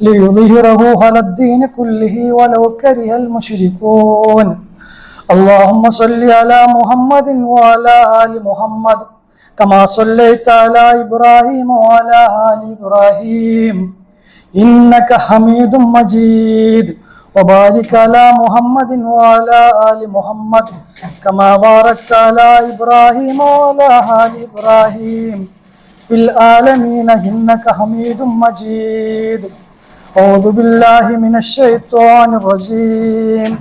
ليظهره على الدين كله ولو كره المشركون اللهم صل على محمد وعلى آل محمد كما صليت على إبراهيم وعلى آل إبراهيم إنك حميد مجيد وبارك على محمد وعلى آل محمد كما باركت على إبراهيم وعلى آل إبراهيم في العالمين إنك حميد مجيد أعوذ بالله من الشيطان الرجيم.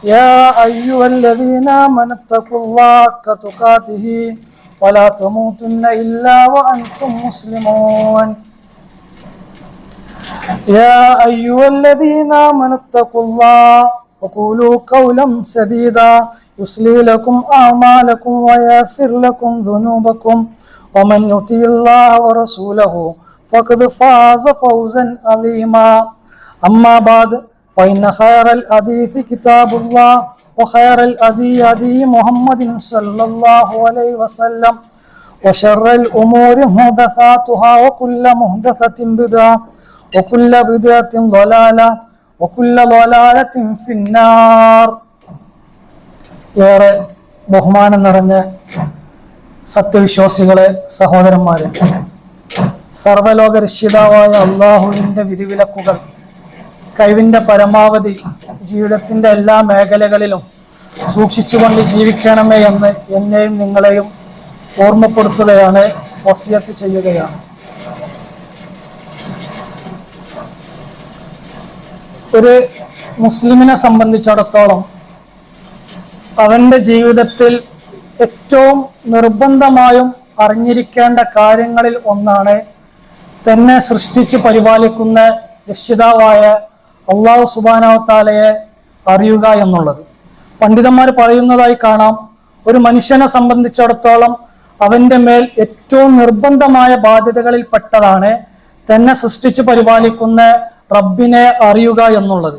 يا أيها الذين آمنوا اتقوا الله حق تقاته ولا تموتن إلا وأنتم مسلمون. يا أيها الذين آمنوا اتقوا الله وقولوا قولا سديدا يصلي لكم أعمالكم ويغفر لكم ذنوبكم. ومن يطيع الله ورسوله فقد فاز فوزا عظيما أما بعد فإن خير الحديث كتاب الله وخير الهدي هدي محمد صلى الله عليه وسلم وشر الأمور محدثاتها وكل محدثة بدعة وكل بدعة ضلالة وكل ضلالة في النار ഏറെ ബഹുമാനം നിറഞ്ഞ സത്യവിശ്വാസികളെ സഹോദരന്മാരെ സർവലോക രക്ഷിതാവായ അള്ളാഹുവിന്റെ വിധിവിലക്കുകൾ കഴിവിന്റെ പരമാവധി ജീവിതത്തിന്റെ എല്ലാ മേഖലകളിലും സൂക്ഷിച്ചുകൊണ്ട് ജീവിക്കണമേ എന്ന് എന്നെയും നിങ്ങളെയും ഓർമ്മപ്പെടുത്തുകയാണ് വസിയത്ത് ചെയ്യുകയാണ്. ഒരു മുസ്ലിമിനെ സംബന്ധിച്ചിടത്തോളം അവന്റെ ജീവിതത്തിൽ ഏറ്റവും നിർബന്ധമായും അറിഞ്ഞിരിക്കേണ്ട കാര്യങ്ങളിൽ ഒന്നാണ് തന്നെ സൃഷ്ടിച്ച് പരിപാലിക്കുന്ന രക്ഷിതാവായ അള്ളാഹു സുബാനാവത്താലയെ അറിയുക എന്നുള്ളത്. പണ്ഡിതന്മാർ പറയുന്നതായി കാണാം ഒരു മനുഷ്യനെ സംബന്ധിച്ചിടത്തോളം അവന്റെ മേൽ ഏറ്റവും നിർബന്ധമായ ബാധ്യതകളിൽ പെട്ടതാണ് തന്നെ സൃഷ്ടിച്ച് പരിപാലിക്കുന്ന റബ്ബിനെ അറിയുക എന്നുള്ളത്.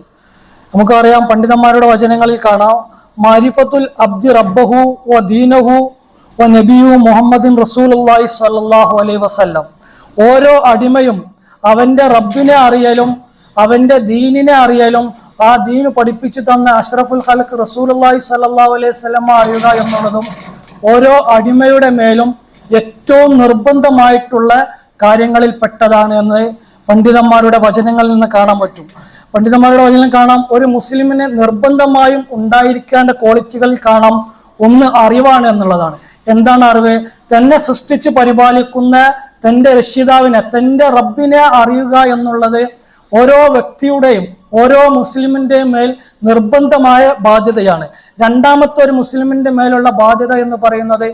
നമുക്കറിയാം പണ്ഡിതന്മാരുടെ വചനങ്ങളിൽ കാണാം മാരിഫത്തുൽ അബ്ദി റബ്ബഹു വ ദീനഹു വ നബിയു മുഹമ്മദിൻ റസൂലുള്ളാഹി സ്വല്ലല്ലാഹു അലൈ വസല്ലം. ഓരോ അടിമയും അവന്റെ റബ്ബിനെ അറിയലും അവന്റെ ദീനിനെ അറിയലും ആ ദീന് പഠിപ്പിച്ചു തന്ന അഷ്റഫുൽ ഖലഖ് റസൂലുള്ളാഹി സല്ലാ അലൈഹി അറിയുക എന്നുള്ളതും ഓരോ അടിമയുടെ മേലും ഏറ്റവും നിർബന്ധമായിട്ടുള്ള കാര്യങ്ങളിൽ പെട്ടതാണ് എന്ന് പണ്ഡിതന്മാരുടെ വചനങ്ങളിൽ നിന്ന് കാണാൻ പറ്റും. പണ്ഡിതന്മാരുടെ വചനം കാണാം ഒരു മുസ്ലിമിനെ നിർബന്ധമായും ഉണ്ടായിരിക്കേണ്ട ക്വാളിറ്റികളിൽ കാണാം ഒന്ന് അറിവാണ് എന്നുള്ളതാണ്. എന്താണ് അറിവ്? തന്നെ സൃഷ്ടിച്ച് പരിപാലിക്കുന്ന തന്റെ രക്ഷിതാവിനെ തന്റെ റബ്ബിനെ അറിയുക എന്നുള്ളത് ഓരോ വ്യക്തിയുടെയും ഓരോ മുസ്ലിമിന്റെയും മേൽ നിർബന്ധമായ ബാധ്യതയാണ്. രണ്ടാമത്തെ ഒരു മുസ്ലിമിന്റെ മേലുള്ള ബാധ്യത എന്ന് പറയുന്നത്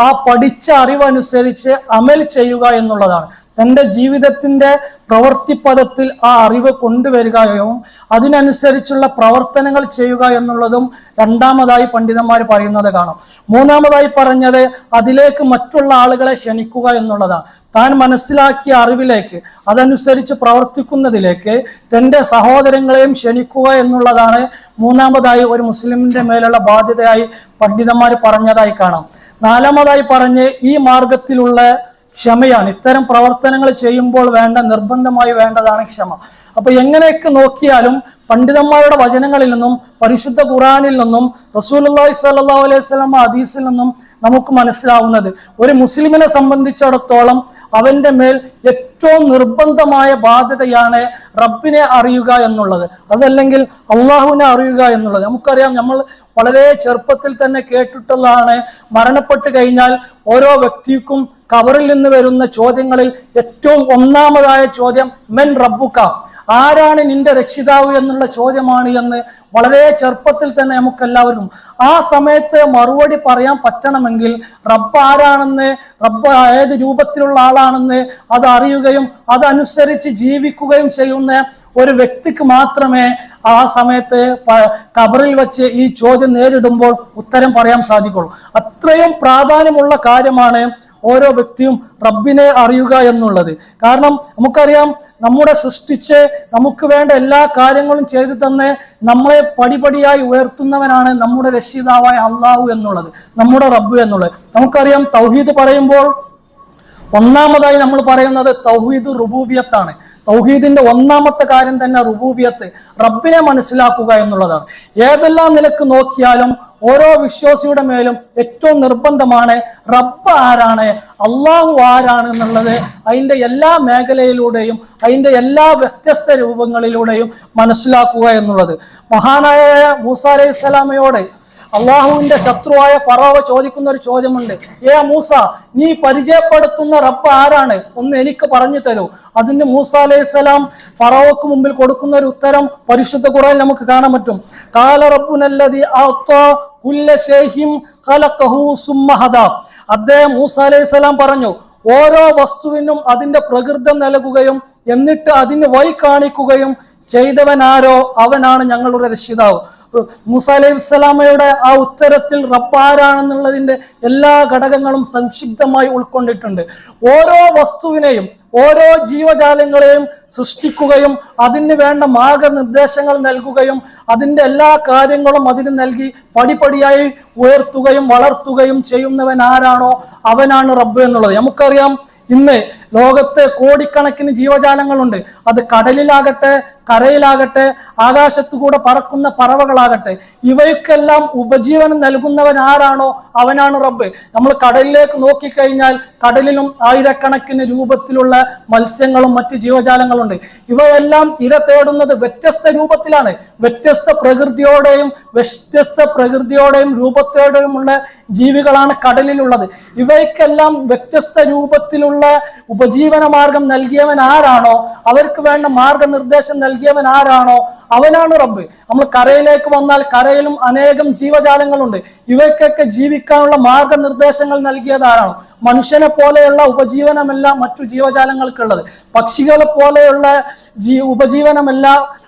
ആ പഠിച്ച അറിവനുസരിച്ച് അമൽ ചെയ്യുക എന്നുള്ളതാണ്. തന്റെ ജീവിതത്തിന്റെ പ്രവൃത്തിപഥത്തിൽ ആ അറിവ് കൊണ്ടുവരികയും അതിനനുസരിച്ചുള്ള പ്രവർത്തനങ്ങൾ ചെയ്യുക എന്നുള്ളതും രണ്ടാമതായി പണ്ഡിതന്മാർ പറയുന്നത് കാണാം. മൂന്നാമതായി പറഞ്ഞത് അതിലേക്ക് മറ്റുള്ള ആളുകളെ ക്ഷണിക്കുക എന്നുള്ളതാണ്. താൻ മനസ്സിലാക്കിയ അറിവിലേക്ക് അതനുസരിച്ച് പ്രവർത്തിക്കുന്നതിലേക്ക് തന്റെ സഹോദരങ്ങളെയും ക്ഷണിക്കുക എന്നുള്ളതാണ് മൂന്നാമതായി ഒരു മുസ്ലിമിന്റെ മേലുള്ള ബാധ്യതയായി പണ്ഡിതന്മാർ പറഞ്ഞതായി കാണാം. നാലാമതായി പറഞ്ഞ് ഈ മാർഗത്തിലുള്ള ക്ഷമയാണ്. ഇത്തരം പ്രവർത്തനങ്ങൾ ചെയ്യുമ്പോൾ വേണ്ട നിർബന്ധമായി വേണ്ടതാണ് ക്ഷമ. അപ്പൊ എങ്ങനെയൊക്കെ നോക്കിയാലും പണ്ഡിതന്മാരുടെ വചനങ്ങളിൽ നിന്നും പരിശുദ്ധ ഖുറാനിൽ നിന്നും റസൂലി സല്ലാ അലൈഹി സ്വലം ഹദീസിൽ നിന്നും നമുക്ക് മനസ്സിലാവുന്നത് ഒരു മുസ്ലിമിനെ സംബന്ധിച്ചിടത്തോളം അവന്റെ മേൽ ഏറ്റവും നിർബന്ധമായ ബാധ്യതയാണ് റബ്ബിനെ അറിയുക എന്നുള്ളത്. അതല്ലെങ്കിൽ അള്ളാഹുവിനെ അറിയുക എന്നുള്ളത്. നമുക്കറിയാം നമ്മൾ വളരെ ചെറുപ്പത്തിൽ തന്നെ കേട്ടിട്ടുള്ളതാണ്. മരണപ്പെട്ട് കഴിഞ്ഞാൽ ഓരോ വ്യക്തിക്കും കവറിൽ നിന്ന് വരുന്ന ചോദ്യങ്ങളിൽ ഏറ്റവും ഒന്നാമതായ ചോദ്യം മെൻ റബ്ബുക്ക ആരാണ് നിന്റെ രക്ഷിതാവ് എന്നുള്ള ചോദ്യമാണ് എന്ന് വളരെ ചെറുപ്പത്തിൽ തന്നെ നമുക്ക് എല്ലാവർക്കും ആ സമയത്ത് മറുപടി പറയാൻ പറ്റണമെങ്കിൽ റബ്ബ് ആരാണെന്ന് റബ്ബ് ഏത് രൂപത്തിലുള്ള ആളാണെന്ന് അത് അറിയുകയും അതനുസരിച്ച് ജീവിക്കുകയും ചെയ്യുന്ന ഒരു വ്യക്തിക്ക് മാത്രമേ ആ സമയത്ത് കബറിൽ വെച്ച് ഈ ചോദ്യം നേരിടുമ്പോൾ ഉത്തരം പറയാൻ സാധിക്കുള്ളൂ. അത്രയും പ്രാധാന്യമുള്ള കാര്യമാണ് ഓരോ വ്യക്തിയും റബ്ബിനെ അറിയുക എന്നുള്ളത്. കാരണം നമുക്കറിയാം നമ്മുടെ സൃഷ്ടിച്ച് നമുക്ക് വേണ്ട എല്ലാ കാര്യങ്ങളും ചെയ്തു തന്നെ നമ്മളെ പടിപടിയായി ഉയർത്തുന്നവനാണ് നമ്മുടെ രക്ഷിതാവായ അള്ളാഹു എന്നുള്ളത് നമ്മുടെ റബ്ബ് എന്നുള്ളത്. നമുക്കറിയാം തൗഹീദ് പറയുമ്പോൾ ഒന്നാമതായി നമ്മൾ പറയുന്നത് തൗഹീദ് റുബൂബിയത്താണ്. തൗഹീദിന്റെ ഒന്നാമത്തെ കാര്യം തന്നെ റുബൂബിയത്ത് റബ്ബിനെ മനസ്സിലാക്കുക എന്നുള്ളതാണ്. ഏതെല്ലാം നിലയ്ക്ക് നോക്കിയാലും ഓരോ വിശ്വാസിയുടെ മേലും ഏറ്റവും നിർബന്ധമാണ് റബ്ബ് ആരാണ് അള്ളാഹു ആരാണ് എന്നുള്ളത് അതിന്റെ എല്ലാ മേഖലയിലൂടെയും അതിന്റെ എല്ലാ വ്യത്യസ്ത രൂപങ്ങളിലൂടെയും മനസ്സിലാക്കുക എന്നുള്ളത്. മഹാനായ മൂസ അലൈഹി അള്ളാഹുവിന്റെ ശത്രുവായ ഫറോവ ചോദിക്കുന്ന ഒരു ചോദ്യമുണ്ട്. ഏ മൂസ നീ പരിചയപ്പെടുത്തുന്ന റബ്ബ് ആരാണ്? ഒന്ന് എനിക്ക് പറഞ്ഞു തരൂ. അതിന് മൂസ അലൈഹിസ്സലാം ഫറോവക്ക് മുമ്പിൽ കൊടുക്കുന്ന ഒരു ഉത്തരം പരിശുദ്ധ കുറയിൽ നമുക്ക് കാണാൻ പറ്റും. കാല റബ്ബുനല്ലതി അദ്ദേഹം മൂസ അലൈഹി സ്വലാം പറഞ്ഞു ഓരോ വസ്തുവിനും അതിന്റെ പ്രകൃതം നൽകുകയും എന്നിട്ട് അതിന് വൈ കാണിക്കുകയും ചെയ്തവനാരോ അവനാണ് ഞങ്ങളുടെ രക്ഷിതാവ്. മൂസ സ്വലാമയുടെ ആ ഉത്തരത്തിൽ റബ്ബാരാണെന്നുള്ളതിന്റെ എല്ലാ ഘടകങ്ങളും സംക്ഷിപ്തമായി ഉൾക്കൊണ്ടിട്ടുണ്ട്. ഓരോ വസ്തുവിനെയും ഓരോ ജീവജാലങ്ങളെയും സൃഷ്ടിക്കുകയും അതിന് വേണ്ട മാർഗനിർദ്ദേശങ്ങൾ നൽകുകയും അതിന്റെ എല്ലാ കാര്യങ്ങളും അതിന് നൽകി പടിപടിയായി ഉയർത്തുകയും വളർത്തുകയും ചെയ്യുന്നവൻ ആരാണോ അവനാണ് റബ്ബ് എന്നുള്ളത്. നമുക്കറിയാം ഇന്ന് ലോകത്ത് കോടിക്കണക്കിന് ജീവജാലങ്ങളുണ്ട്. അത് കടലിലാകട്ടെ കരയിലാകട്ടെ ആകാശത്തുകൂടെ പറക്കുന്ന പറവകളാകട്ടെ ഇവയ്ക്കെല്ലാം ഉപജീവനം നൽകുന്നവൻ ആരാണോ അവനാണ് റബ്ബ്. നമ്മൾ കടലിലേക്ക് നോക്കിക്കഴിഞ്ഞാൽ കടലിലും ആയിരക്കണക്കിന് രൂപത്തിലുള്ള മത്സ്യങ്ങളും മറ്റ് ജീവജാലങ്ങളുണ്ട്. ഇവയെല്ലാം ഇര തേടുന്നത് വ്യത്യസ്ത രൂപത്തിലാണ്. വ്യത്യസ്ത പ്രകൃതിയോടെയും വ്യത്യസ്ത പ്രകൃതിയോടെയും രൂപത്തോടെയുമുള്ള ജീവികളാണ് കടലിലുള്ളത്. ഇവയ്ക്കെല്ലാം വ്യത്യസ്ത രൂപത്തിലുള്ള ഉപജീവന മാർഗം നൽകിയവൻ ആരാണോ അവർക്ക് വേണ്ട മാർഗനിർദ്ദേശം നൽകിയവൻ ആരാണോ അവനാണ് റബ്ബ്. നമ്മൾ കരയിലേക്ക് വന്നാൽ കരയിലും അനേകം ജീവജാലങ്ങളുണ്ട്. ഇവയ്ക്കൊക്കെ ജീവിക്കാനുള്ള മാർഗനിർദ്ദേശങ്ങൾ നൽകിയത് ആരാണോ മനുഷ്യനെ പോലെയുള്ള ഉപജീവനമല്ല മറ്റു ജീവജാലങ്ങൾക്കുള്ളത്. പക്ഷികളെ പോലെയുള്ള ജീ ഉപജീവനമല്ല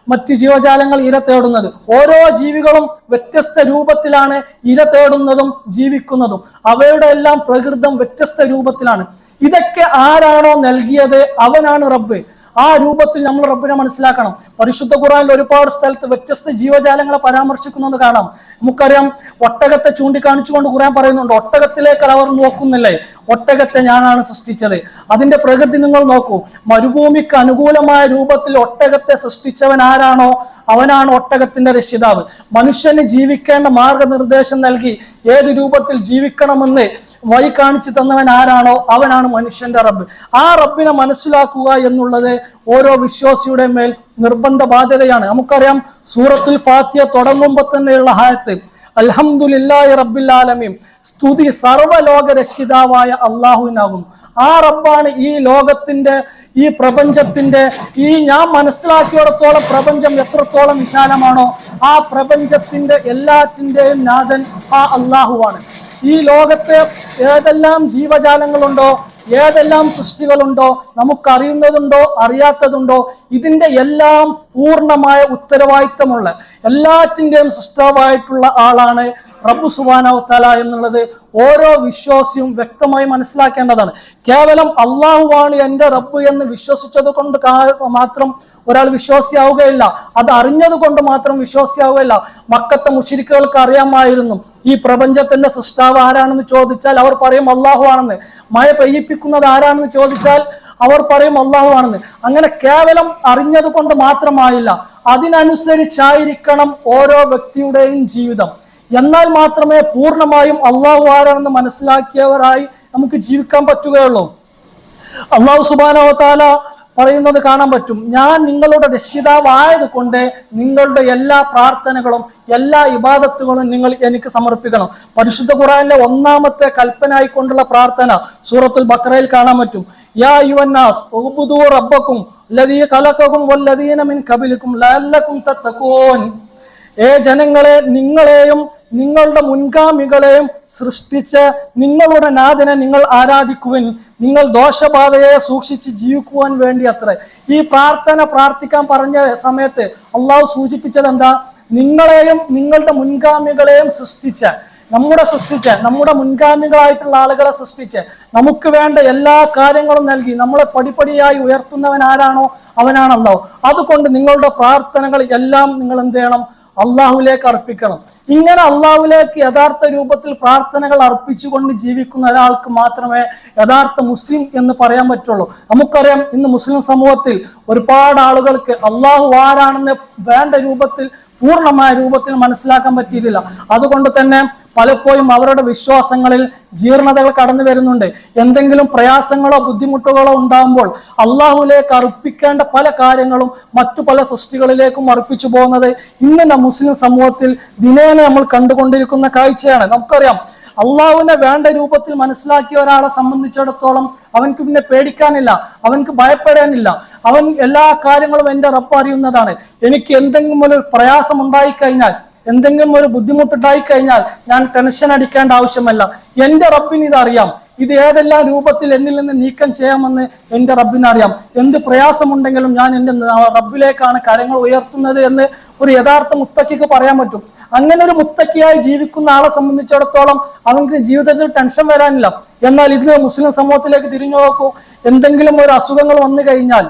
മറ്റു ജീവജാലങ്ങൾ ഇര തേടുന്നത്. ഓരോ ജീവികളും വ്യത്യസ്ത രൂപത്തിലാണ് ഇര തേടുന്നതും ജീവിക്കുന്നതും. അവയുടെ എല്ലാം പ്രകൃതം വ്യത്യസ്ത രൂപത്തിലാണ്. ഇതൊക്കെ ആരാണോ നൽകിയത്? അവനാണ് റബ്ബ്. ആ രൂപത്തിൽ നമ്മൾ റബ്ബിനെ മനസ്സിലാക്കണം. പരിശുദ്ധ ഖുറാനിൽ ഒരുപാട് സ്ഥലത്ത് വ്യത്യസ്ത ജീവജാലങ്ങളെ പരാമർശിക്കുന്നത് കാണാം. നമുക്കറിയാം ഒട്ടകത്തെ ചൂണ്ടിക്കാണിച്ചുകൊണ്ട് ഖുറാൻ പറയുന്നുണ്ട് ഒട്ടകത്തിലേക്ക് അവർ നോക്കുന്നില്ലേ? ഒട്ടകത്തെ ഞാനാണ് സൃഷ്ടിച്ചത്. അതിന്റെ പ്രകൃതി നിങ്ങൾ നോക്കൂ. മരുഭൂമിക്ക് അനുകൂലമായ രൂപത്തിൽ ഒട്ടകത്തെ സൃഷ്ടിച്ചവൻ ആരാണോ? അവനാണ് ഒട്ടകത്തിന്റെ രക്ഷിതാവ്. മനുഷ്യന് ജീവിക്കേണ്ട മാർഗനിർദ്ദേശം നൽകി ഏത് രൂപത്തിൽ ജീവിക്കണമെന്ന് വഴി കാണിച്ചു തന്നവൻ ആരാണോ അവനാണ് മനുഷ്യന്റെ റബ്ബ്. ആ റബ്ബിനെ മനസ്സിലാക്കുക എന്നുള്ളത് ഓരോ വിശ്വാസിയുടെ മേൽ നിർബന്ധ ബാധ്യതയാണ്. നമുക്കറിയാം സൂറത്തുൽ ഫാത്തിയ തുടങ്ങുമ്പോൾ തന്നെയുള്ള ഹായത്ത് അലഹമുല്ലായി റബ്ബിൽ ആലമീൻ. സ്തുതി സർവലോക രക്ഷിതാവായ അള്ളാഹുവിനാകും ആ റബ്ബാണ് ഈ ലോകത്തിന്റെ ഈ പ്രപഞ്ചത്തിന്റെ ഈ ഞാൻ മനസ്സിലാക്കിയിടത്തോളം പ്രപഞ്ചം എത്രത്തോളം വിശാലമാണോ ആ പ്രപഞ്ചത്തിന്റെ എല്ലാറ്റിന്റെയും നാഥൻ ആ അള്ളാഹുവാണ്. ഈ ലോകത്തെ ഏതെല്ലാം ജീവജാലങ്ങളുണ്ടോ ഏതെല്ലാം സൃഷ്ടികളുണ്ടോ നമുക്കറിയുന്നതുണ്ടോ അറിയാത്തതുണ്ടോ ഇതിന്റെ എല്ലാം പൂർണമായ ഉത്തരവാദിത്തമുള്ള എല്ലാറ്റിന്റെയും സൃഷ്ടാവായിട്ടുള്ള ആളാണ് റബ്ബു സുബാനാവ് തല എന്നുള്ളത് ഓരോ വിശ്വാസിയും വ്യക്തമായി മനസ്സിലാക്കേണ്ടതാണ്. കേവലം അള്ളാഹുവാണ് എന്റെ റബ്ബ് എന്ന് വിശ്വസിച്ചത് കൊണ്ട് മാത്രം ഒരാൾ വിശ്വാസിയാവുകയില്ല. അത് അറിഞ്ഞത് കൊണ്ട് മാത്രം വിശ്വാസിയാവുകയില്ല. മക്കത്തെ മുഷിരിക്കുകൾക്ക് അറിയാമായിരുന്നു. ഈ പ്രപഞ്ചത്തിന്റെ സൃഷ്ടാവ് ആരാണെന്ന് ചോദിച്ചാൽ അവർ പറയും അള്ളാഹു ആണെന്ന്. മഴ പെയ്യിപ്പിക്കുന്നത് ആരാണെന്ന് ചോദിച്ചാൽ അവർ പറയും അള്ളാഹു ആണെന്ന്. അങ്ങനെ കേവലം അറിഞ്ഞത് കൊണ്ട് മാത്രമായില്ല. അതിനനുസരിച്ചായിരിക്കണം ഓരോ വ്യക്തിയുടെയും ജീവിതം. എന്നാൽ മാത്രമേ പൂർണമായും അള്ളാഹു ആരാണെന്ന് മനസ്സിലാക്കിയവരായി നമുക്ക് ജീവിക്കാൻ പറ്റുകയുള്ളൂ. അള്ളാഹു സുബാനോത്താല താല പറയുന്നത് കാണാൻ പറ്റും. ഞാൻ നിങ്ങളുടെ രക്ഷിതാവായത് കൊണ്ട് നിങ്ങളുടെ എല്ലാ പ്രാർത്ഥനകളും എല്ലാ ഇബാദത്തുകളും നിങ്ങൾ എനിക്ക് സമർപ്പിക്കണം. പരിശുദ്ധ ഖുറാനിലെ ഒന്നാമത്തെ കൽപ്പനായിക്കൊണ്ടുള്ള പ്രാർത്ഥന സൂറത്തുൽ ബക്രയിൽ കാണാൻ പറ്റും. യാ യുവന്നാസ് റബ്ബക്കും ലദീ ഖലഖക്കും വല്ലദീന മിൻ ഖബലിക്കും ലഅല്ലക്കും തത്തഖൂൻ. ഏ ജനങ്ങളെ നിങ്ങളെയും നിങ്ങളുടെ മുൻഗാമികളെയും സൃഷ്ടിച്ച് നിങ്ങളുടെ നാഥനെ നിങ്ങൾ ആരാധിക്കുവിൻ. നിങ്ങൾ ദോഷബാധയെ സൂക്ഷിച്ച് ജീവിക്കുവാൻ വേണ്ടി അത്ര ഈ പ്രാർത്ഥന പ്രാർത്ഥിക്കാൻ പറഞ്ഞ സമയത്ത് അള്ളാഹു സൂചിപ്പിച്ചത് എന്താ നിങ്ങളെയും നിങ്ങളുടെ മുൻഗാമികളെയും സൃഷ്ടിച്ച നമ്മുടെ സൃഷ്ടിച്ച് നമ്മുടെ മുൻഗാമികളായിട്ടുള്ള ആളുകളെ സൃഷ്ടിച്ച് നമുക്ക് വേണ്ട എല്ലാ കാര്യങ്ങളും നൽകി നമ്മളെ പടിപടിയായി ഉയർത്തുന്നവൻ ആരാണോ അവനാണല്ലോ. അതുകൊണ്ട് നിങ്ങളുടെ പ്രാർത്ഥനകൾ എല്ലാം നിങ്ങൾ എന്ത് ചെയ്യണം? അള്ളാഹുലേക്ക് അർപ്പിക്കണം. ഇങ്ങനെ അള്ളാഹുലേക്ക് യഥാർത്ഥ രൂപത്തിൽ പ്രാർത്ഥനകൾ അർപ്പിച്ചുകൊണ്ട് ജീവിക്കുന്ന ഒരാൾക്ക് മാത്രമേ യഥാർത്ഥ മുസ്ലിം എന്ന് പറയാൻ പറ്റുള്ളൂ. നമുക്കറിയാം ഇന്ന് മുസ്ലിം സമൂഹത്തിൽ ഒരുപാട് ആളുകൾക്ക് അള്ളാഹു ആരാണെന്ന് വേണ്ട രൂപത്തിൽ പൂർണമായ രൂപത്തിൽ മനസ്സിലാക്കാൻ പറ്റിയിട്ടില്ല. അതുകൊണ്ട് തന്നെ പലപ്പോഴും അവരുടെ വിശ്വാസങ്ങളിൽ ജീർണതകൾ കടന്നു വരുന്നുണ്ട്. എന്തെങ്കിലും പ്രയാസങ്ങളോ ബുദ്ധിമുട്ടുകളോ ഉണ്ടാകുമ്പോൾ അള്ളാഹുലേക്ക് അർപ്പിക്കേണ്ട പല കാര്യങ്ങളും മറ്റു പല സൃഷ്ടികളിലേക്കും അർപ്പിച്ചു പോകുന്നത് ഇന്ന് മുസ്ലിം സമൂഹത്തിൽ ദിനേന നമ്മൾ കണ്ടുകൊണ്ടിരിക്കുന്ന കാഴ്ചയാണ്. നമുക്കറിയാം അള്ളാഹുവിനെ വേണ്ട രൂപത്തിൽ മനസ്സിലാക്കിയ ഒരാളെ സംബന്ധിച്ചിടത്തോളം അവൻക്ക് പിന്നെ പേടിക്കാനില്ല അവൻക്ക് ഭയപ്പെടാനില്ല. അവൻ എല്ലാ കാര്യങ്ങളും എന്റെ റബ്ബ് അറിയുന്നതാണ്. എനിക്ക് എന്തെങ്കിലും ഒരു പ്രയാസം ഉണ്ടായിക്കഴിഞ്ഞാൽ എന്തെങ്കിലും ഒരു ബുദ്ധിമുട്ടുണ്ടായി കഴിഞ്ഞാൽ ഞാൻ ടെൻഷൻ അടിക്കേണ്ട ആവശ്യമല്ല. എന്റെ റബ്ബിന് ഇത് അറിയാം ഇത് ഏതെല്ലാം രൂപത്തിൽ എന്നിൽ നിന്ന് നീക്കം ചെയ്യാമെന്ന് എന്റെ റബ്ബിനറിയാം. എന്ത് പ്രയാസമുണ്ടെങ്കിലും ഞാൻ എന്റെ റബ്ബിലേക്കാണ് കാര്യങ്ങൾ ഉയർത്തുന്നത് എന്ന് ഒരു യഥാർത്ഥ മുത്തക്കിക്ക് പറയാൻ പറ്റും. അങ്ങനെ ഒരു മുത്തക്കിയായി ജീവിക്കുന്ന ആളെ സംബന്ധിച്ചിടത്തോളം അവർക്ക് ജീവിതത്തിൽ ടെൻഷൻ വരാനില്ല. എന്നാൽ ഇത് മുസ്ലിം സമൂഹത്തിലേക്ക് തിരിഞ്ഞു നോക്കൂ. എന്തെങ്കിലും ഒരു അസുഖങ്ങൾ വന്നു കഴിഞ്ഞാൽ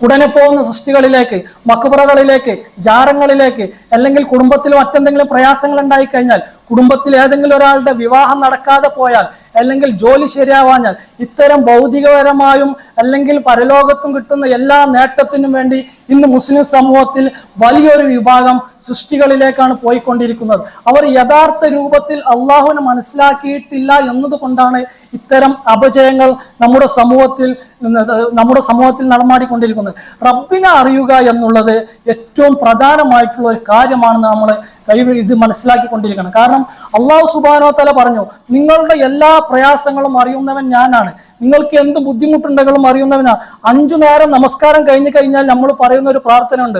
ഉടനെ പോകുന്ന സൃഷ്ടികളിലേക്ക് മക്കുപറകളിലേക്ക് ജാരങ്ങളിലേക്ക് അല്ലെങ്കിൽ കുടുംബത്തിൽ മറ്റെന്തെങ്കിലും പ്രയാസങ്ങൾ ഉണ്ടായി കഴിഞ്ഞാൽ കുടുംബത്തിൽ ഏതെങ്കിലും ഒരാളുടെ വിവാഹം നടക്കാതെ പോയാൽ അല്ലെങ്കിൽ ജോലി ശരിയാവാഞ്ഞാൽ ഇത്തരം ഭൗതികപരമായും അല്ലെങ്കിൽ പരലോകത്തും കിട്ടുന്ന എല്ലാ നേട്ടത്തിനും വേണ്ടി ഇന്ന് മുസ്ലിം സമൂഹത്തിൽ വലിയൊരു വിഭാഗം സൃഷ്ടികളിലേക്കാണ് പോയിക്കൊണ്ടിരിക്കുന്നത്. അവർ യഥാർത്ഥ രൂപത്തിൽ അള്ളാഹുവിനെ മനസ്സിലാക്കിയിട്ടില്ല എന്നതുകൊണ്ടാണ് ഇത്തരം അപജയങ്ങൾ നമ്മുടെ സമൂഹത്തിൽ നമ്മുടെ സമൂഹത്തിൽ നടമാടിക്കൊണ്ടിരിക്കുന്നത്. റബ്ബിനെ അറിയുക എന്നുള്ളത് ഏറ്റവും പ്രധാനമായിട്ടുള്ള ഒരു കാര്യമാണ് നമ്മൾ കഴിവ് ഇത് മനസ്സിലാക്കിക്കൊണ്ടിരിക്കണം. കാരണം അള്ളാഹു സുബാനോ തല പറഞ്ഞു നിങ്ങളുടെ എല്ലാ പ്രയാസങ്ങളും അറിയുന്നവൻ ഞാനാണ്. നിങ്ങൾക്ക് എന്ത് ബുദ്ധിമുട്ടുണ്ടെങ്കിലും അറിയുന്നവനാ. അഞ്ചു നേരം നമസ്കാരം കഴിഞ്ഞു കഴിഞ്ഞാൽ നമ്മൾ പറയുന്ന ഒരു പ്രാർത്ഥന ഉണ്ട്.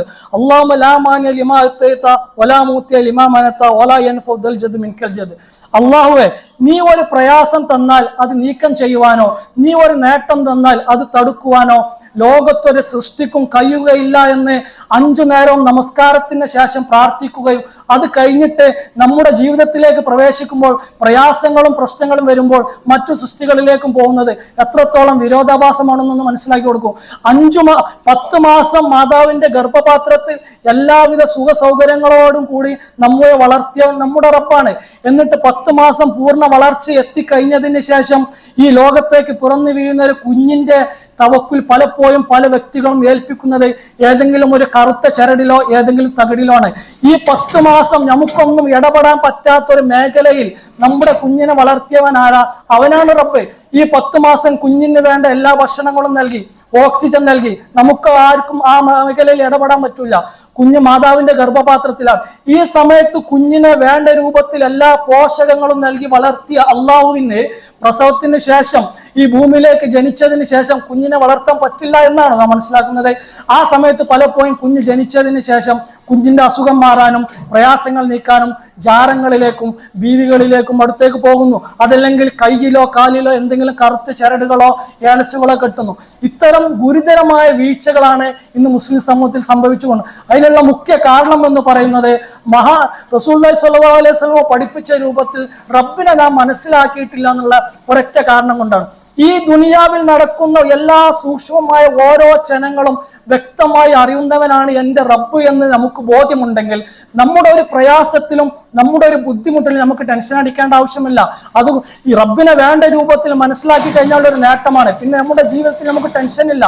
അള്ളാഹുവെ നീ ഒരു പ്രയാസം തന്നാൽ അത് നീക്കം ചെയ്യുവാനോ? നീ ഒരു നേട്ടം തന്നാൽ അത് തടുക്കുവാനോ? ലോകത്തൊരു സൃഷ്ടിക്കും കഴിയുകയില്ല എന്ന് അഞ്ചു നേരവും നമസ്കാരത്തിന് ശേഷം പ്രാർത്ഥിക്കുകയും അത് കഴിഞ്ഞിട്ട് നമ്മുടെ ജീവിതത്തിലേക്ക് പ്രവേശിക്കുമ്പോൾ പ്രയാസങ്ങളും പ്രശ്നങ്ങളും വരുമ്പോൾ മറ്റു സൃഷ്ടികളിലേക്കും പോകുന്നത് എത്രത്തോളം വിരോധാഭാസമാണെന്നൊന്ന് മനസ്സിലാക്കി കൊടുക്കും. അഞ്ചു മാ പത്ത് മാസം മാതാവിന്റെ ഗർഭപാത്രത്തിൽ എല്ലാവിധ സുഖ സൗകര്യങ്ങളോടും കൂടി നമ്മളെ വളർത്തിയ നമ്മുടെ ഉറപ്പാണ്. എന്നിട്ട് പത്ത് മാസം പൂർണ വളർച്ച എത്തിക്കഴിഞ്ഞതിന് ശേഷം ഈ ലോകത്തേക്ക് പുറന്നു വീഴുന്ന ഒരു കുഞ്ഞിന്റെ തവക്കുൽ പലപ്പോഴും പല വ്യക്തികളും ഏൽപ്പിക്കുന്നത് ഏതെങ്കിലും ഒരു കറുത്ത ചരടിലോ ഏതെങ്കിലും തകിടിലോ ആണ്. ഈ പത്ത് മാസം നമുക്കൊന്നും ഇടപെടാൻ പറ്റാത്ത ഒരു മേഖലയിൽ നമ്മുടെ കുഞ്ഞിനെ വളർത്തിയവൻ ആരാ അവനാണ് റബ്ബ്. ഈ പത്ത് മാസം കുഞ്ഞിന് വേണ്ട എല്ലാ ഭക്ഷണങ്ങളും നൽകി ഓക്സിജൻ നൽകി. നമുക്ക് ആർക്കും ആ മേഖലയിൽ ഇടപെടാൻ പറ്റില്ല. കുഞ്ഞ് മാതാവിന്റെ ഗർഭപാത്രത്തിലാണ്. ഈ സമയത്ത് കുഞ്ഞിനെ വേണ്ട രൂപത്തിൽ എല്ലാ പോഷകങ്ങളും നൽകി വളർത്തിയ അള്ളാഹുവിന് പ്രസവത്തിന് ശേഷം ഈ ഭൂമിയിലേക്ക് ജനിച്ചതിന് ശേഷം കുഞ്ഞിനെ വളർത്താൻ പറ്റില്ല എന്നാണ് നാം മനസ്സിലാക്കുന്നത്? ആ സമയത്ത് പലപ്പോഴും കുഞ്ഞ് ജനിച്ചതിന് ശേഷം കുഞ്ഞിന്റെ അസുഖം മാറാനും പ്രയാസങ്ങൾ നീക്കാനും ജാരങ്ങളിലേക്കും ബീവികളിലേക്കും അടുത്തേക്ക് പോകുന്നു. അതല്ലെങ്കിൽ കയ്യിലോ കാലിലോ എന്തെങ്കിലും കറുത്ത ചരടുകളോ ഏലസുകളോ കെട്ടുന്നു. ഇത്തരം ഗുരുതരമായ വീഴ്ചകളാണ് ഇന്ന് മുസ്ലിം സമൂഹത്തിൽ സംഭവിച്ചുകൊണ്ട്. അതിനുള്ള മുഖ്യ കാരണം എന്ന് പറയുന്നത് മഹാ റസൂല്ലി സ്വല്ലാ അലൈഹി സ്വലമോ പഠിപ്പിച്ച രൂപത്തിൽ റബ്ബിനെ നാം മനസ്സിലാക്കിയിട്ടില്ല എന്നുള്ള ഒരൊറ്റ കാരണം കൊണ്ടാണ്. ഈ ദുനിയാവിൽ നടക്കുന്ന എല്ലാ സൂക്ഷ്മമായ ഓരോ ചനങ്ങളും വ്യക്തമായി അറിയുന്നവനാണ് എന്റെ റബ്ബ് എന്ന് നമുക്ക് ബോധ്യമുണ്ടെങ്കിൽ നമ്മുടെ ഒരു പ്രയാസത്തിലും നമ്മുടെ ഒരു ബുദ്ധിമുട്ടിലും നമുക്ക് ടെൻഷൻ അടിക്കേണ്ട ആവശ്യമില്ല. അത് ഈ റബ്ബിനെ വേണ്ട രൂപത്തിൽ മനസ്സിലാക്കി കഴിഞ്ഞാൽ ഒരു നേട്ടമാണ്. പിന്നെ നമ്മുടെ ജീവിതത്തിൽ നമുക്ക് ടെൻഷൻ ഇല്ല.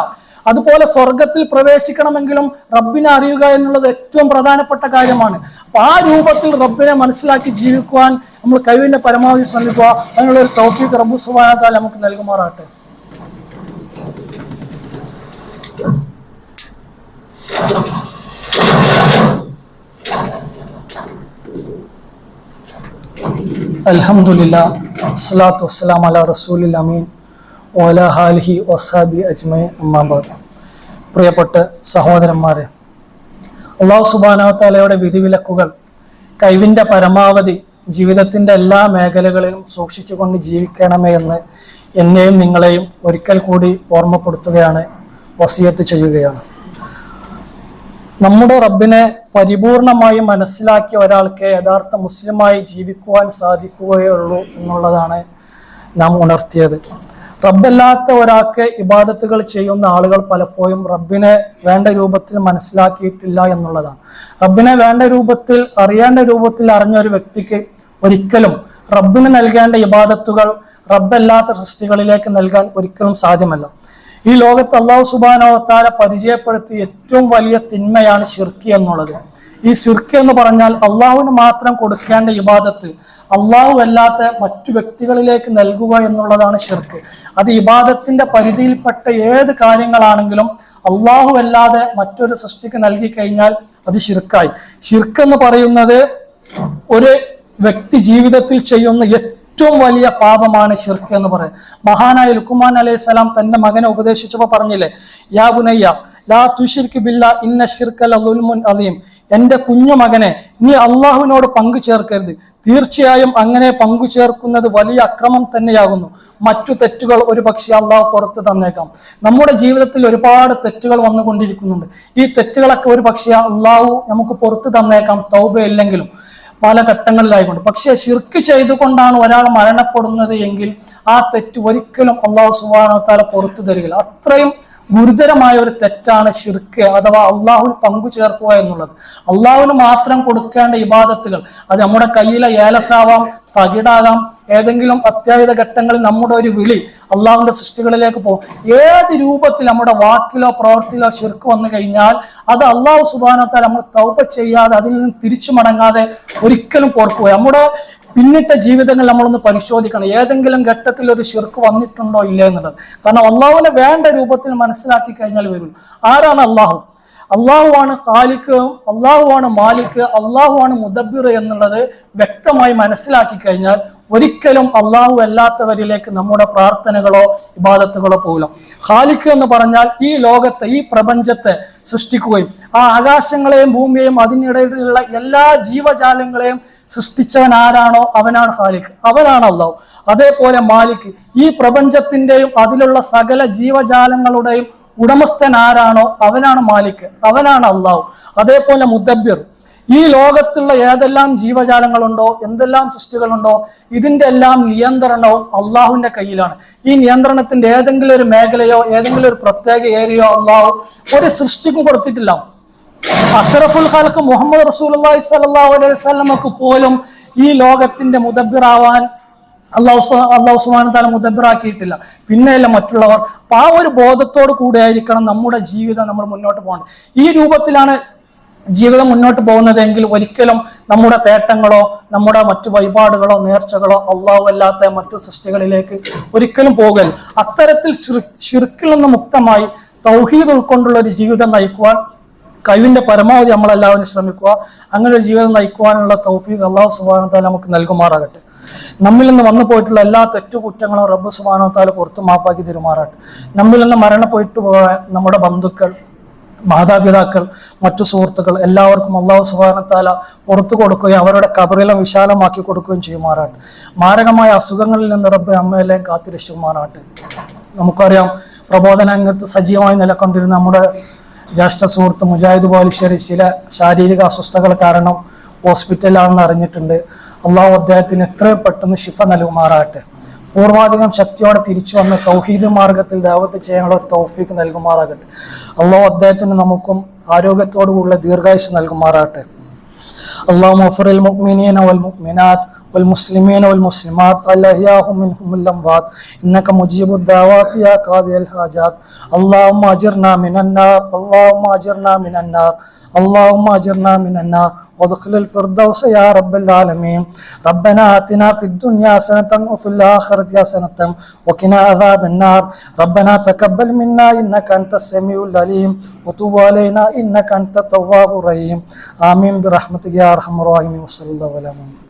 അതുപോലെ സ്വർഗത്തിൽ പ്രവേശിക്കണമെങ്കിലും റബ്ബിനെ അറിയുക എന്നുള്ളത് ഏറ്റവും പ്രധാനപ്പെട്ട കാര്യമാണ്. അപ്പൊ ആ രൂപത്തിൽ റബ്ബിനെ മനസ്സിലാക്കി ജീവിക്കുവാൻ നമ്മൾ കഴിവിന്റെ പരമാവധി ശ്രമിക്കുക. അതിനുള്ള ഒരു തൗഫീഖ് റബ്ബു സുബാനത്താൽ നമുക്ക് നൽകുമാറാട്ടെ അലഹമുല്ല അസ്സലാത്തു വസ്സലാം അല റസൂലിൽ അമീൻ. ഓല ഒസാബി അജ്മയ അജ്മൈ അമ്മാബാദ് പ്രിയപ്പെട്ട സഹോദരന്മാരെ അള്ളാഹു സുബാനാവത്താലയുടെ താലയുടെ വിധിവിലക്കുകൾ കഴിവിന്റെ പരമാവധി ജീവിതത്തിന്റെ എല്ലാ മേഖലകളിലും സൂക്ഷിച്ചുകൊണ്ട് ജീവിക്കണമേ എന്ന് എന്നെയും നിങ്ങളെയും ഒരിക്കൽ കൂടി ഓർമ്മപ്പെടുത്തുകയാണ് വസിയത്ത് ചെയ്യുകയാണ്. നമ്മുടെ റബ്ബിനെ പരിപൂർണമായി മനസ്സിലാക്കിയ ഒരാൾക്ക് യഥാർത്ഥ മുസ്ലിമായി ജീവിക്കുവാൻ സാധിക്കുകയുള്ളൂ എന്നുള്ളതാണ് നാം ഉണർത്തിയത്. റബ്ബല്ലാത്ത ഒരാൾക്ക് ഇബാദത്തുകൾ ചെയ്യുന്ന ആളുകൾ പലപ്പോഴും റബ്ബിനെ വേണ്ട രൂപത്തിൽ മനസ്സിലാക്കിയിട്ടില്ല എന്നുള്ളതാണ്. റബ്ബിനെ വേണ്ട രൂപത്തിൽ അറിയേണ്ട രൂപത്തിൽ അറിഞ്ഞ ഒരു വ്യക്തിക്ക് ഒരിക്കലും റബ്ബിന് നൽകേണ്ട ഇബാദത്തുകൾ റബ്ബല്ലാത്ത സൃഷ്ടികളിലേക്ക് നൽകാൻ ഒരിക്കലും സാധ്യമല്ല. ഈ ലോകത്ത് അള്ളാഹു സുബാനോത്താല പരിചയപ്പെടുത്തിയ ഏറ്റവും വലിയ തിന്മയാണ് ഷിർക്ക് എന്നുള്ളത്. ഈ ഷിർക്ക് എന്ന് പറഞ്ഞാൽ അള്ളാഹുവിന് മാത്രം കൊടുക്കേണ്ട ഇബാദത്ത് അള്ളാഹു അല്ലാത്ത മറ്റു വ്യക്തികളിലേക്ക് നൽകുക എന്നുള്ളതാണ് ഷിർക്ക് അത് ഇബാദത്തിന്റെ പരിധിയിൽപ്പെട്ട ഏത് കാര്യങ്ങളാണെങ്കിലും അള്ളാഹു അല്ലാതെ മറ്റൊരു സൃഷ്ടിക്ക് നൽകി കഴിഞ്ഞാൽ അത് ഷിർക്കായി ഷിർക്ക് എന്ന് പറയുന്നത് ഒരു വ്യക്തി ജീവിതത്തിൽ ചെയ്യുന്ന ഏറ്റവും വലിയ പാപമാണ് ഷിർക്ക് എന്ന് പറയുന്നത് മഹാനായ ലുക്കുമാൻ അലൈഹി സ്വലാം തന്റെ മകനെ ഉപദേശിച്ചപ്പോൾ പറഞ്ഞില്ലേ യാ ബുനയ്യ ലാ തുഷിർക്ക് ബില്ല ഇന്ന ഷിർക്കൽ അലുൽമുൻ അലീം എന്റെ കുഞ്ഞു മകനെ നീ അള്ളാഹുവിനോട് പങ്കു ചേർക്കരുത്. തീർച്ചയായും അങ്ങനെ പങ്കു ചേർക്കുന്നത് വലിയ അക്രമം തന്നെയാകുന്നു. മറ്റു തെറ്റുകൾ ഒരു പക്ഷേ അള്ളാഹു പുറത്ത് തന്നേക്കാം. നമ്മുടെ ജീവിതത്തിൽ ഒരുപാട് തെറ്റുകൾ വന്നുകൊണ്ടിരിക്കുന്നുണ്ട്. ഈ തെറ്റുകളൊക്കെ ഒരു പക്ഷേ അള്ളാഹു നമുക്ക് പുറത്ത് തന്നേക്കാം തൗബയില്ലെങ്കിലും പല ഘട്ടങ്ങളിലായിക്കൊണ്ട്. പക്ഷെ ഷിർക്ക് ചെയ്തുകൊണ്ടാണ് ഒരാൾ മരണപ്പെടുന്നത് എങ്കിൽ ആ തെറ്റ് ഒരിക്കലും അള്ളാഹു സുബാനത്താല പുറത്തു തരികയില്ല. അത്രയും ഗുരുതരമായ ഒരു തെറ്റാണ് ഷിർക്ക് അഥവാ അള്ളാഹുൽ പങ്കു ചേർക്കുക എന്നുള്ളത്. അള്ളാഹുവിന് മാത്രം കൊടുക്കേണ്ട ഇബാദത്തുകൾ അത് നമ്മുടെ കയ്യിലെ ഏലസാവാം തകിടാകാം ഏതെങ്കിലും അത്യാഹിത ഘട്ടങ്ങളിൽ നമ്മുടെ ഒരു വിളി അള്ളാഹുവിന്റെ സൃഷ്ടികളിലേക്ക് പോകും. ഏത് രൂപത്തിൽ നമ്മുടെ വാക്കിലോ പ്രവൃത്തിയിലോ ശിർക്ക് വന്നു കഴിഞ്ഞാൽ അത് അള്ളാഹു സുബാനത്താൽ നമ്മൾ തൗപ്പ ചെയ്യാതെ അതിൽ നിന്ന് തിരിച്ചു മടങ്ങാതെ ഒരിക്കലും പോർക്കുക നമ്മുടെ പിന്നിട്ട ജീവിതങ്ങൾ നമ്മളൊന്ന് പരിശോധിക്കണം. ഏതെങ്കിലും ഘട്ടത്തിൽ ഒരു ശിർക്ക് വന്നിട്ടുണ്ടോ ഇല്ലേ എന്നുള്ളത്. കാരണം അള്ളാഹുവിനെ വേണ്ട രൂപത്തിൽ മനസ്സിലാക്കി കഴിഞ്ഞാൽ വരും. ആരാണ് അള്ളാഹു? അള്ളാഹുവാണ് കാലിക്ക് അള്ളാഹുവാണ് മാലിക്ക് അള്ളാഹുവാണ് മുദബിർ എന്നുള്ളത് വ്യക്തമായി മനസ്സിലാക്കി കഴിഞ്ഞാൽ ഒരിക്കലും അള്ളാഹു അല്ലാത്തവരിലേക്ക് നമ്മുടെ പ്രാർത്ഥനകളോ ഇബാദത്തുകളോ പോകില്ല. ഖാലിക്ക് എന്ന് പറഞ്ഞാൽ ഈ ലോകത്തെ ഈ പ്രപഞ്ചത്തെ സൃഷ്ടിക്കുകയും ആ ആകാശങ്ങളെയും ഭൂമിയെയും അതിനിടയിലുള്ള എല്ലാ ജീവജാലങ്ങളെയും സൃഷ്ടിച്ചവൻ ആരാണോ അവനാണ് ഖാലിഖ് അവനാണ് അള്ളാഹു അതേപോലെ മാലിക് ഈ പ്രപഞ്ചത്തിന്റെയും അതിലുള്ള സകല ജീവജാലങ്ങളുടെയും ഉടമസ്ഥൻ ആരാണോ അവനാണ് മാലിക് അവനാണ് അള്ളാഹു അതേപോലെ മുദബ്ബിർ ഈ ലോകത്തുള്ള ഏതെല്ലാം ജീവജാലങ്ങളുണ്ടോ എന്തെല്ലാം സൃഷ്ടികളുണ്ടോ ഇതിന്റെ എല്ലാം നിയന്ത്രണവും അള്ളാഹുവിന്റെ കയ്യിലാണ്. ഈ നിയന്ത്രണത്തിന്റെ ഏതെങ്കിലും ഒരു മേഖലയോ ഏതെങ്കിലും ഒരു പ്രത്യേക ഏരിയയോ അള്ളാഹു ഒരു സൃഷ്ടിക്കും കൊടുത്തിട്ടില്ല. അഷറഫുൽ ഖാലക്ക് മുഹമ്മദ് റസൂലി സല്ലാ അലൈഹി സ്വലമക്ക് പോലും ഈ ലോകത്തിന്റെ മുദബിറാവാൻ അള്ളാഹു അള്ളാഹു സുബാന താല മുദബിറാക്കിയിട്ടില്ല പിന്നെയല്ല മറ്റുള്ളവർ. അപ്പൊ ആ ഒരു ബോധത്തോട് കൂടെ ആയിരിക്കണം നമ്മുടെ ജീവിതം നമ്മൾ മുന്നോട്ട് പോകേണ്ടത്. ഈ രൂപത്തിലാണ് ജീവിതം മുന്നോട്ട് പോകുന്നതെങ്കിൽ ഒരിക്കലും നമ്മുടെ തേട്ടങ്ങളോ നമ്മുടെ മറ്റു വഴിപാടുകളോ നേർച്ചകളോ അള്ളാഹു അല്ലാത്ത മറ്റു സൃഷ്ടികളിലേക്ക് ഒരിക്കലും പോകൽ അത്തരത്തിൽ ഷിർ- ഷിർക്കിൽ നിന്ന് മുക്തമായി തൗഹീദ് ഉൾക്കൊണ്ടുള്ള ഒരു ജീവിതം നയിക്കുവാൻ കഴിവിന്റെ പരമാവധി നമ്മളെല്ലാവരും ശ്രമിക്കുക. അങ്ങനെ ഒരു ജീവിതം നയിക്കുവാനുള്ള തൗഫീഖ് അള്ളാഹു സുബാനത്താൽ നമുക്ക് നൽകുമാറാകട്ടെ. നമ്മിൽ നിന്ന് വന്നു പോയിട്ടുള്ള എല്ലാ തെറ്റുകുറ്റങ്ങളും റബ്ബ് സുബാനത്താൽ പുറത്തു മാപ്പാക്കി തരുമാറാട്ടെ നമ്മിൽ നിന്ന് മരണപ്പെട്ടു പോയ നമ്മുടെ ബന്ധുക്കൾ മാതാപിതാക്കൾ മറ്റു സുഹൃത്തുക്കൾ എല്ലാവർക്കും അള്ളാഹു സുബാനത്താല പുറത്തു കൊടുക്കുകയും അവരുടെ കബറിലം വിശാലമാക്കി കൊടുക്കുകയും ചെയ്യുമാറാട്ടെ മാരകമായ അസുഖങ്ങളിൽ നിന്ന് റബ്ബ് അമ്മയെല്ലാം കാത്തിരക്ഷിക്കുമാറാട്ടെ നമുക്കറിയാം പ്രബോധന രംഗത്ത് സജീവമായി നിലക്കൊണ്ടിരുന്ന നമ്മുടെ ജ്യേഷ്ഠ സുഹൃത്ത് മുജാഹിദ് ബാലുശ്ശേരി ചില ശാരീരിക അസ്വസ്ഥകൾ കാരണം ഹോസ്പിറ്റലിലാണെന്ന് അറിഞ്ഞിട്ടുണ്ട്. അള്ളാഹു അദ്ദേഹത്തിന് എത്രയും പെട്ടെന്ന് ശിഫ നൽകുമാറാകട്ടെ. പൂർവാധികം ശക്തിയോടെ തിരിച്ചു വന്ന് തൗഹീദ് മാർഗത്തിൽ ദേവത്ത് ചെയ്യാനുള്ള ഒരു തൗഫീക്ക് നൽകുമാറാകട്ടെ. അള്ളാഹു അദ്ദേഹത്തിന് നമുക്കും ആരോഗ്യത്തോടുകൂടിയുള്ള ദീർഘായുസ് നൽകുമാറാകട്ടെ. അള്ളാഹു മുഫറിൽ മുക്മിനിയൻ അവൽ മുഖ്മിനാത്ത് والمسلمين والمسلمات الأحياء منهم الأموات. إنك مجيب الدعوات يا قاضي الحاجات. اللهم أجرنا من النار اللهم أجرنا من النار اللهم أجرنا من النار. وادخل الفردوس يا رب العالمين. ربنا آتنا في الدنيا حسنة وفي الآخرة حسنة وقنا عذاب النار. ربنا تقبل منا إنك أنت السميع العليم. وتب علينا إنك أنت التواب الرحيم. آمين برحمتك يا أرحم الراحمين. وصلى الله على محمد.